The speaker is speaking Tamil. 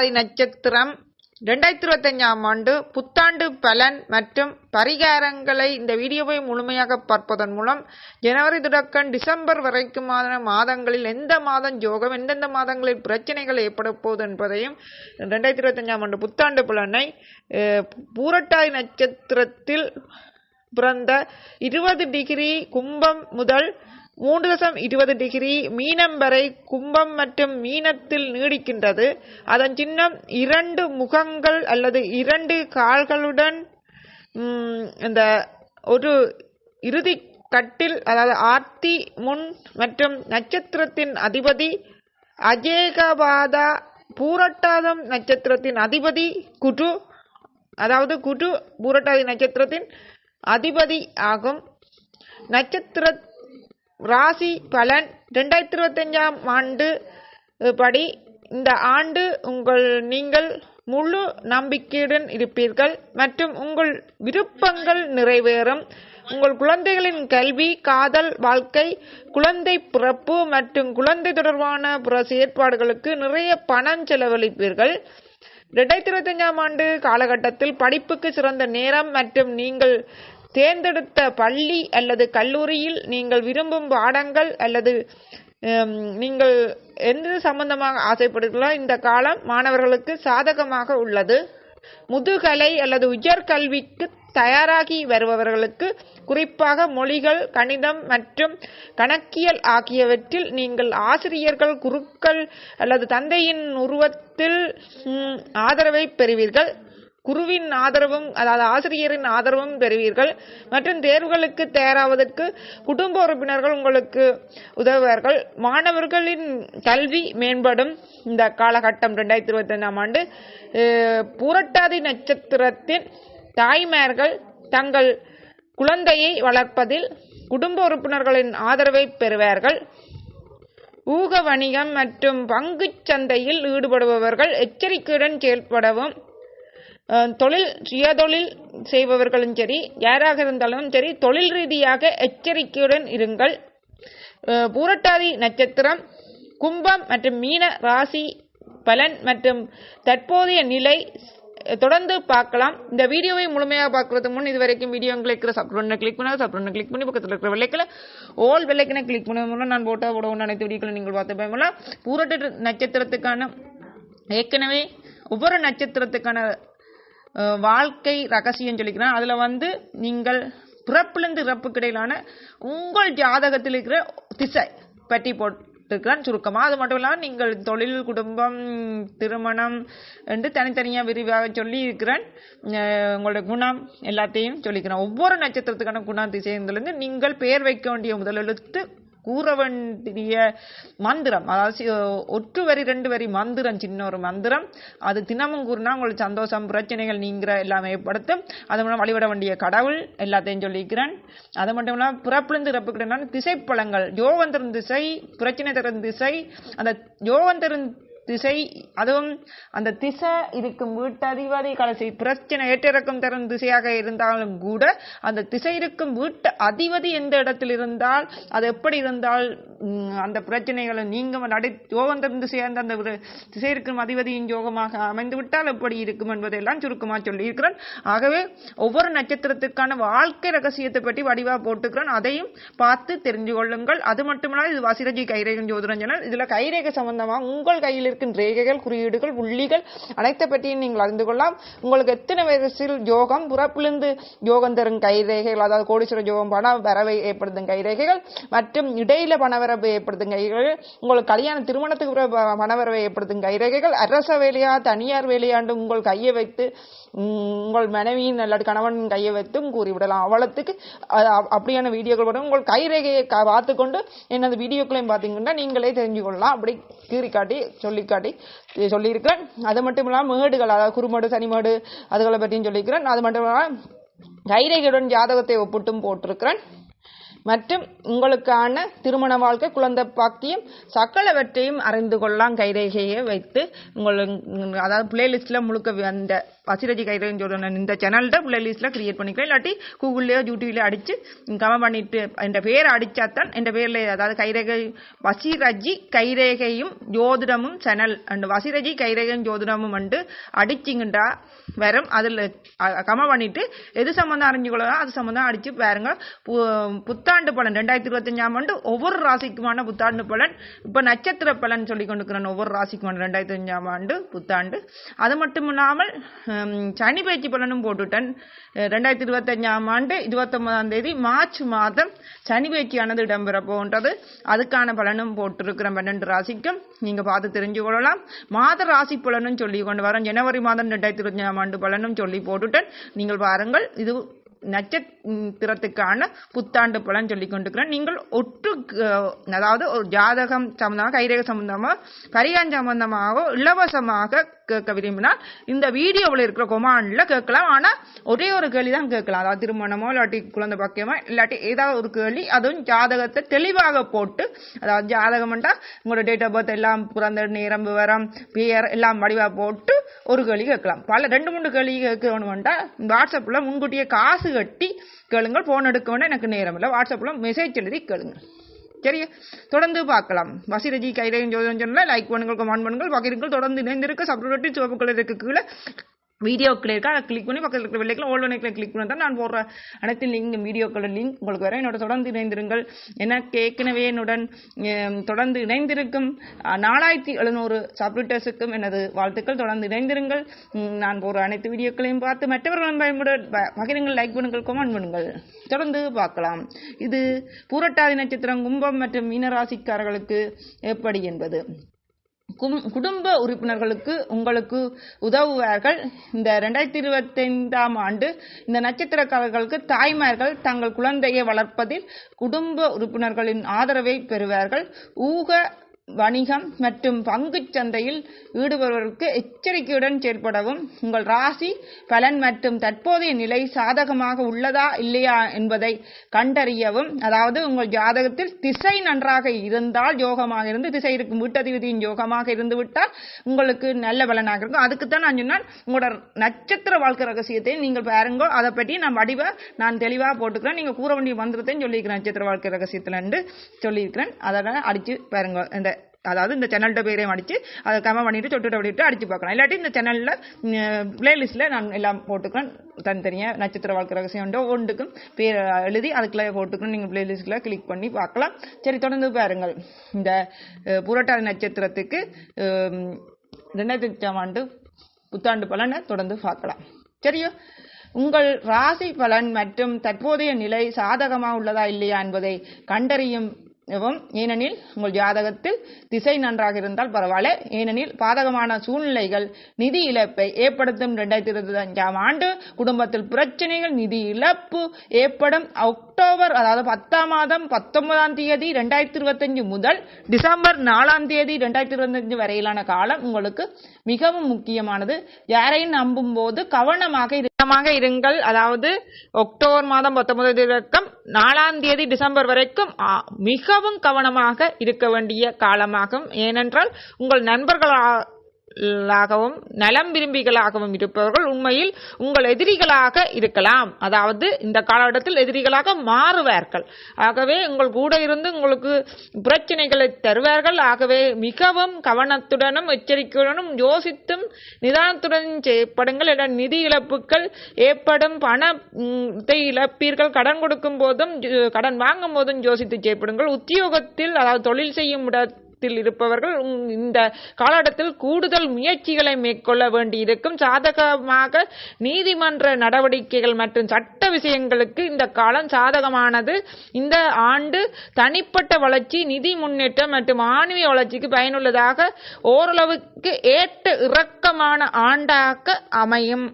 பூரட்டாதி நட்சத்திரம் ரெண்டாயிரத்தி இருபத்தஞ்சாம் ஆண்டு புத்தாண்டு பலன் மற்றும் பரிகாரங்களை இந்த வீடியோவை முழுமையாக பார்ப்பதன் மூலம் ஜனவரி தொடக்கம் டிசம்பர் வரைக்குமான மாதங்களில் எந்த மாதம் யோகம் எந்தெந்த மாதங்களில் பிரச்சனைகள் ஏற்பட போகுது என்பதையும் ரெண்டாயிரத்தி இருபத்தஞ்சாம் ஆண்டு புத்தாண்டு பலனை பூரட்டாய் நட்சத்திரத்தில் பிறந்த இருபது டிகிரி கும்பம் முதல் மூன்று தசம் இருபது டிகிரி மீனம் வரை கும்பம் மற்றும் மீனத்தில் நீடிக்கின்றது. அதன் சின்னம் இரண்டு முகங்கள் அல்லது இரண்டு கால்களுடன் இந்த ஒரு இறுதி கட்டில் அதாவது ஆர்த்தி முன் மற்றும் நட்சத்திரத்தின் அதிபதி அஜேகபாதா பூரட்டாதம் நட்சத்திரத்தின் அதிபதி குரு அதாவது குரு பூரட்டாதி நட்சத்திரத்தின் அதிபதி ஆகும். நட்சத்திர ராசி பலன் ரெண்டாயிரத்தி இருபத்தஞ்சாம் ஆண்டு படி இந்த ஆண்டு உங்கள் நீங்கள் முழு நம்பிக்கையுடன் இருப்பீர்கள் மற்றும் உங்கள் விருப்பங்கள் நிறைவேறும். உங்கள் குழந்தைகளின் கல்வி காதல் வாழ்க்கை குழந்தை பிறப்பு மற்றும் குழந்தை தொடர்பான பிற செயற்பாடுகளுக்கு நிறைய பணம் செலவழிப்பீர்கள். ரெண்டாயிரத்தி இருபத்தஞ்சாம் ஆண்டு காலகட்டத்தில் படிப்புக்கு சிறந்த நேரம் மற்றும் நீங்கள் தேர்ந்தெடுத்த பள்ளி அல்லது கல்லூரியில் நீங்கள் விரும்பும் பாடங்கள் அல்லது நீங்கள் எந்த சம்பந்தமாக ஆசைப்படுகிறீர்களோ இந்த காலம் மாணவர்களுக்கு சாதகமாக உள்ளது. முதுகலை அல்லது உயர்கல்விக்கு தயாராகி வருபவர்களுக்கு குறிப்பாக மொழிகள் கணிதம் மற்றும் கணக்கியல் ஆகியவற்றில் நீங்கள் ஆசிரியர்கள் குருக்கள் அல்லது தந்தையின் உருவத்தில் ஆதரவை பெறுவீர்கள். குருவின் ஆதரவும் அதாவது ஆசிரியரின் ஆதரவும் பெறுவீர்கள். மற்றும் தேர்வுகளுக்கு தயாராவதற்கு குடும்ப உறுப்பினர்கள் உங்களுக்கு உதவுவார்கள். மாணவர்களின் கல்வி மேம்படும். இந்த காலகட்டம் ரெண்டாயிரத்தி இருபத்தைந்தாம் ஆண்டு அஹ், பூரட்டாதி நட்சத்திரத்தின் தாய்மார்கள் தங்கள் குழந்தையை வளர்ப்பதில் குடும்ப உறுப்பினர்களின் ஆதரவை பெறுவார்கள். ஊக வணிகம் மற்றும் பங்குச் சந்தையில் ஈடுபடுபவர்கள் எச்சரிக்கையுடன் செயல்படவும் தொழில் சுயதொழில் செய்பவர்களும் சரி யாராக இருந்தாலும் சரி தொழில் ரீதியாக எச்சரிக்கையுடன் இருங்கள். பூரட்டாதி நட்சத்திரம் கும்பம் மற்றும் மீன ராசி பலன் மற்றும் தற்போதைய நிலை தொடர்ந்து பார்க்கலாம். இந்த வீடியோவை முழுமையாக பார்க்கறதுக்கு முன் இது வரைக்கும் வீடியோ கிளிக் சப்ஸ்கிரைப் கிளிக் பண்ணால் சப்ரோன கிளிக் பண்ணி பக்கத்தில் இருக்கிற வெள்ளைக்கில் ஓல் வெள்ளைக்கினை கிளிக் பண்ண. மூலம் நான் போட்டோ போட அனைத்து வீடியோக்களை நீங்கள் பார்த்து பயன்படலாம். பூரட்ட நட்சத்திரத்துக்கான ஏற்கனவே ஒவ்வொரு நட்சத்திரத்துக்கான வாழ்க்கை ரகசியம் சொல்லிக்கிறேன். அதில் வந்து நீங்கள் பிறப்பிலிருந்து இறப்புக்கு இடையிலான உங்கள் ஜாதகத்தில் இருக்கிற திசை பற்றி போட்டிருக்கிறான் சுருக்கமாக அது மட்டும் இல்லாமல் நீங்கள் தொழில் குடும்பம் திருமணம் என்று தனித்தனியாக விரிவாக சொல்லி இருக்கிறேன் உங்களோட உங்களுடைய குணம் எல்லாத்தையும் சொல்லிக்கிறேன். ஒவ்வொரு நட்சத்திரத்துக்கான குணம் திசையிலிருந்து நீங்கள் பெயர் வைக்க வேண்டிய முதலெழுத்து கூற வேண்டிய மந்திரம் அதாவது ஒற்று வரி ரெண்டு வரி மந்திரம் சின்ன ஒரு மந்திரம். அது தினமும் கூறினா உங்களுக்கு சந்தோஷம் பிரச்சனைகள் நீங்கிற எல்லாமே ஏற்படுத்தும். அது மூலம் வழிபட வேண்டிய கடவுள் எல்லாத்தையும் சொல்லிக்கிறேன். அது மட்டும் இல்லாமல் பிறப்பிலிருந்து இறப்புக்கிட்டனால திசைப்பழங்கள் யோகம் திசை பிரச்சனை தரும் திசை. அந்த யோகம் திசை அதுவும் அந்த திசை இருக்கும் வீட்டதிபதி கடைசி பிரச்சனை ஏற்றிறக்கம் தரும் திசையாக இருந்தாலும் கூட அந்த திசை இருக்கும் வீட்டு அதிபதி எந்த இடத்தில் இருந்தால் அது எப்படி இருந்தால் அந்த பிரச்சனைகளை நீங்க நடி யோகம் தரும் திசையாக அந்த ஒரு திசை இருக்கும் அதிபதியின் யோகமாக அமைந்து விட்டால் எப்படி இருக்கும் என்பதையெல்லாம் சுருக்கமாக சொல்லியிருக்கிறேன். ஆகவே ஒவ்வொரு நட்சத்திரத்துக்கான வாழ்க்கை ரகசியத்தை பற்றி வடிவா போட்டுக்கிறேன். அதையும் பார்த்து தெரிஞ்சு கொள்ளுங்கள். அது மட்டுமல்ல இது வசிரஜி கைரேகம் ஜோதிடம் சேனல் இதுல கைரேகை சம்பந்தமா உங்கள் கையில் இருக்கும் ரேகைகள் குறியீடுகள் புள்ளிகள் அனைத்தை பற்றியும் நீங்கள் அறிந்து கொள்ளலாம். உங்களுக்கு எத்தனை வயசில் யோகம்? புறப்பிலிருந்து யோகம் தரும் கைரேகைகள் அதாவது கோடீஸ்வர யோகம் பண வரவை ஏற்படுத்தும் கைரேகைகள் மற்றும் இடையில பணவரவை ஏற்படுத்தும் கைரேகைகள் உங்களுக்கு கல்யாண திருமணத்துக்கு பிறகு பணவரவை ஏற்படுத்தும் கைரேகைகள் அரச வேலையா தனியார் வேலையாண்டு உங்கள் கையை வைத்து உங்கள் மனைவியின் அல்லது கணவன் கையை வைத்தும் கூறிவிடலாம். அவ்வளத்துக்கு அப்படியான வீடியோக்கள் வரும் உங்கள் கைரேகையை பார்த்துக்கொண்டு எனது வீடியோக்களையும் பார்த்தீங்கன்னா நீங்களே தெரிஞ்சு கொள்ளலாம் அப்படி கீறி காட்டி சொல்லி காட்டி சொல்லியிருக்கிறேன். அது மட்டும் இல்லாமல் மேடுகள் அதாவது குறுமேடு சனிமேடு அதுகளை பற்றியும் சொல்லியிருக்கிறேன். அது மட்டும் இல்லாமல் கைரேகையுடன் ஜாதகத்தை ஒப்பிட்டும் போட்டிருக்கிறேன். மற்றும் உங்களுக்கான திருமண வாழ்க்கை குழந்தை பாக்கியம் சகலவற்றையும் அறிந்து கொள்ளலாம். கைரேகையை வைத்து உங்களுக்கு அதாவது பிளேலிஸ்ட்டில் முழுக்க அந்த வசிரஜி கைரேகை சொல்கிறேன் இந்த சேனல்கிட்ட பிளேலிஸ்ட்டில் கிரியேட் பண்ணிக்கிறேன் இல்லாட்டி கூகுள்லேயோ யூடியூப்லேயோ அடித்து கமெண்ட் பண்ணிட்டு என் பேரை அடித்தாத்தான் என் பேரில் அதாவது கைரேகை வசிரஜி கைரேகையும் ஜோதிடமும் சேனல் அண்ட் வசிரஜி கைரேகையும் ஜோதிடமும் வந்து அடிச்சிங்கன்றா வரும் அதில் கமெண்ட் பண்ணிட்டு எது சம்மந்தம் அறிஞ்சுக்கொள்ளலாம் அது சம்மந்தம் அடித்து பாருங்க. புத்தாண்டு பலன். ரெண்டாயிரத்தி இருபத்தஞ்சாம் ஆண்டு ஒவ்வொரு ராசிக்குமான புத்தாண்டு பலன். இப்போ நட்சத்திர பலன் சொல்லி கொண்டிருக்கிறேன். ஒவ்வொரு ராசிக்குமான ரெண்டாயிரத்தி அஞ்சாம் ஆண்டு புத்தாண்டு. அது மட்டும் இல்லாமல் சனி பயிற்சி பலனும் போட்டுட்டேன். ரெண்டாயிரத்தி இருபத்தஞ்சாம் ஆண்டு இருபத்தொன்பதாம் தேதி மார்ச் மாதம் சனி பயிற்சியானது இடம்பெற போன்றது அதுக்கான பலனும் போட்டிருக்கிறேன் பன்னெண்டு ராசிக்கும். நீங்கள் பார்த்து தெரிஞ்சு கொள்ளலாம். மாத ராசி பலனும் சொல்லி கொண்டு வரேன் ஜனவரி மாதம் ரெண்டாயிரத்தி இருபத்தஞ்சாம் ஆண்டு பலனும் சொல்லி போட்டுட்டேன். நீங்கள் பாருங்கள் இது நட்சத்திரத்துக்கான புத்தாண்டு பலன் சொல்லி கொண்டிருக்கிறேன் நீங்கள் ஒற்று அதாவது ஒரு ஜாதகம் சம்பந்தமாக கைரேக சம்பந்தமாக பரிகான் சம்பந்தமாக இலவசமாக கேட்க விரும்பினால் இந்த வீடியோவில் இருக்கிற கொமாண்டில் கேட்கலாம். ஆனால் ஒரே ஒரு கேள்வி தான் கேட்கலாம். அதாவது திருமணமோ இல்லாட்டி குழந்தை பாக்கியமோ இல்லாட்டி ஏதாவது ஒரு கேள்வி அதுவும் ஜாதகத்தை தெளிவாக போட்டு அதாவது ஜாதகம்ண்டா உங்களோட டேட் ஆஃப் பர்த் எல்லாம் பிறந்த நேரம் விவரம் பியர் எல்லாம் வடிவாக போட்டு ஒரு கேள்வி கேட்கலாம். பல ரெண்டு மூணு கேள்வி கேட்கணும்டா வாட்ஸ்அப்பில் முன்கூட்டியே காசு கட்டி கேளுங்கள் ஃபோன் எடுக்க வேண்டாம் எனக்கு நேரம் இல்லை. வாட்ஸ்அப்பில் மெசேஜ் எழுதி கேளுங்கள். சரியா? தொடர்ந்து பார்க்கலாம். வசிரஜி கைரேகன் ஜோதிடம் சொன்னால் லைக் பண்ணுங்கள் கமெண்ட் பண்ணுங்கள் பகிருங்கள். தொடர்ந்து இணைந்திருக்க சப்ஸ்கிரைப் சிவப்பு கலருக்கு கீழே வீடியோக்கில் இருக்கா? அதை கிளிக் பண்ணி பக்கத்தில் இருக்கிற வெள்ளைக்கில் ஓல்டு வெள்ளைக்கில் கிளிக் பண்ணி தான் நான் போடுற அனைத்து லிங்க் வீடியோக்களோட லிங்க் உங்களுக்கு வர என்னோட தொடர்ந்து இணைந்திருங்கள். எனக்கு ஏற்கனவே என்னுடன் தொடர்ந்து இணைந்திருக்கும் நாலாயிரத்தி எழுநூறு சப்ரிட்டர்ஸுக்கும் எனது வாழ்த்துக்கள். தொடர்ந்து இணைந்திருங்கள். நான் போடுற அனைத்து வீடியோக்களையும் பார்த்து மற்றவர்களும் பயன்பட பகிருங்கள் லைக் பண்ணுங்கள் கமெண்ட் பண்ணுங்கள். தொடர்ந்து பார்க்கலாம். இது பூரட்டாதி நட்சத்திரம் கும்பம் மற்றும் மீனராசிக்காரர்களுக்கு எப்படி என்பது? குடும்ப உறுப்பினர்களுக்கு உங்களுக்கு உதவுவார்கள். இந்த ரெண்டாயிரத்தி இருபத்தைந்தாம் ஆண்டு இந்த நட்சத்திரக்காரர்களுக்கு தாய்மார்கள் தங்கள் குழந்தையை வளர்ப்பதில் குடும்ப உறுப்பினர்களின் ஆதரவை பெறுவார்கள். ஊக வணிகம் மற்றும் பங்குச் சந்தையில் ஈடுபடுவதற்கு எச்சரிக்கையுடன் செயற்படவும் உங்கள் ராசி பலன் மற்றும் தற்போதைய நிலை சாதகமாக உள்ளதா இல்லையா என்பதை கண்டறியவும். அதாவது உங்கள் ஜாதகத்தில் திசை நன்றாக இருந்தால் யோகமாக இருந்து திசை இருக்கும் வீட்டதிபதியின் யோகமாக இருந்து விட்டால் உங்களுக்கு நல்ல பலனாக இருக்கும். அதுக்கு தான் நான் சொன்னால் உங்களோட நட்சத்திர வாழ்க்கை ரகசியத்தை நீங்கள் பாருங்க. அதை பற்றி நான் வடிவ நான் தெளிவாக போட்டுக்கிறேன். நீங்கள் கூற வேண்டிய மந்திரத்தையும் சொல்லியிருக்கிறேன். நட்சத்திர வாழ்க்கை ரகசியத்தில் சொல்லியிருக்கிறேன். அதனால் அடித்து பாருங்க. இந்த அதாவது இந்த சேனல்கிட்ட பேரையும் அடித்து அதை கமெண்ட் பண்ணிட்டு தொட்டு பண்ணிட்டு அடித்து பார்க்கலாம் இல்லாட்டி இந்த சேனலில் பிளேலிஸ்ட்டில் நான் எல்லாம் போட்டுக்கிறேன். தனித்தனியாக நட்சத்திர வாழ்க்கை ரகசியம் உண்டோ ஒன்றுக்கும் பேர் எழுதி அதுக்குள்ளே போட்டுக்கணும் நீங்கள் பிளேலிஸ்ட்டில் கிளிக் பண்ணி பார்க்கலாம். சரி தொடர்ந்து பாருங்கள். இந்த புரட்டாதி நட்சத்திரத்துக்கு ரெண்டாயிரத்தி ஆண்டு புத்தாண்டு பலனை தொடர்ந்து பார்க்கலாம். சரியா? உங்கள் ராசி பலன் மற்றும் தற்போதைய நிலை சாதகமாக உள்ளதா இல்லையா என்பதை கண்டறியும் ஏனெனில் உங்கள் ஜாதகத்தில் திசை நன்றாக இருந்தால் பரவாயில்ல. ஏனெனில் பாதகமான சூழ்நிலைகள் நிதி இழப்பை ஏற்படுத்தும் இரண்டாயிரத்தி இருபத்தி அஞ்சாம் ஆண்டு குடும்பத்தில் பிரச்சனைகள் நிதி இழப்பு ஏற்படும். அக்டோபர் அதாவது பத்தாம் மாதம் பத்தொன்பதாம் தேதி ரெண்டாயிரத்தி இருபத்தஞ்சு முதல் டிசம்பர் நாலாம் தேதி ரெண்டாயிரத்தி இருபத்தஞ்சு வரையிலான காலம் உங்களுக்கு மிகவும் முக்கியமானது. யாரையும் நம்பும் போது கவனமாக இருக்கமாக இருங்கள். அதாவது அக்டோபர் மாதம் பத்தொன்பது தொடக்கம் நாலாம் தேதி டிசம்பர் வரைக்கும் மிகவும் கவனமாக இருக்க வேண்டிய காலமாகும். ஏனென்றால் உங்கள் நண்பர்களாக ாகவும் நலம் விரும்பிகளாகவும் இருப்பவர்கள் உண்மையில் உங்கள் எதிரிகளாக இருக்கலாம். அதாவது இந்த காலகட்டத்தில் எதிரிகளாக மாறுவார்கள். ஆகவே உங்கள் கூட இருந்து உங்களுக்கு பிரச்சனைகளை தருவார்கள். ஆகவே மிகவும் கவனத்துடனும் எச்சரிக்கையுடனும் யோசித்தும் நிதானத்துடன் செய்யப்படுங்கள். என நிதி இழப்புகள் ஏற்படும் பணத்தை இழப்பீர்கள். கடன் கொடுக்கும் போதும் கடன் வாங்கும் போதும் யோசித்து செய்யப்படுங்கள். உத்தியோகத்தில் அதாவது தொழில் செய்யும் இட வீட்டில் இருப்பவர்கள் இந்த காலகட்டத்தில் கூடுதல் முயற்சிகளை மேற்கொள்ள வேண்டியிருக்கும். சாதகமாக நீதிமன்ற நடவடிக்கைகள் மற்றும் சட்ட விஷயங்களுக்கு இந்த காலம் சாதகமானது. இந்த ஆண்டு தனிப்பட்ட வளர்ச்சி நிதி முன்னேற்றம் மற்றும் மாணவிய வளர்ச்சிக்கு பயனுள்ளதாக ஓரளவுக்கு ஏற்ற இறக்கமான ஆண்டாக அமையும்.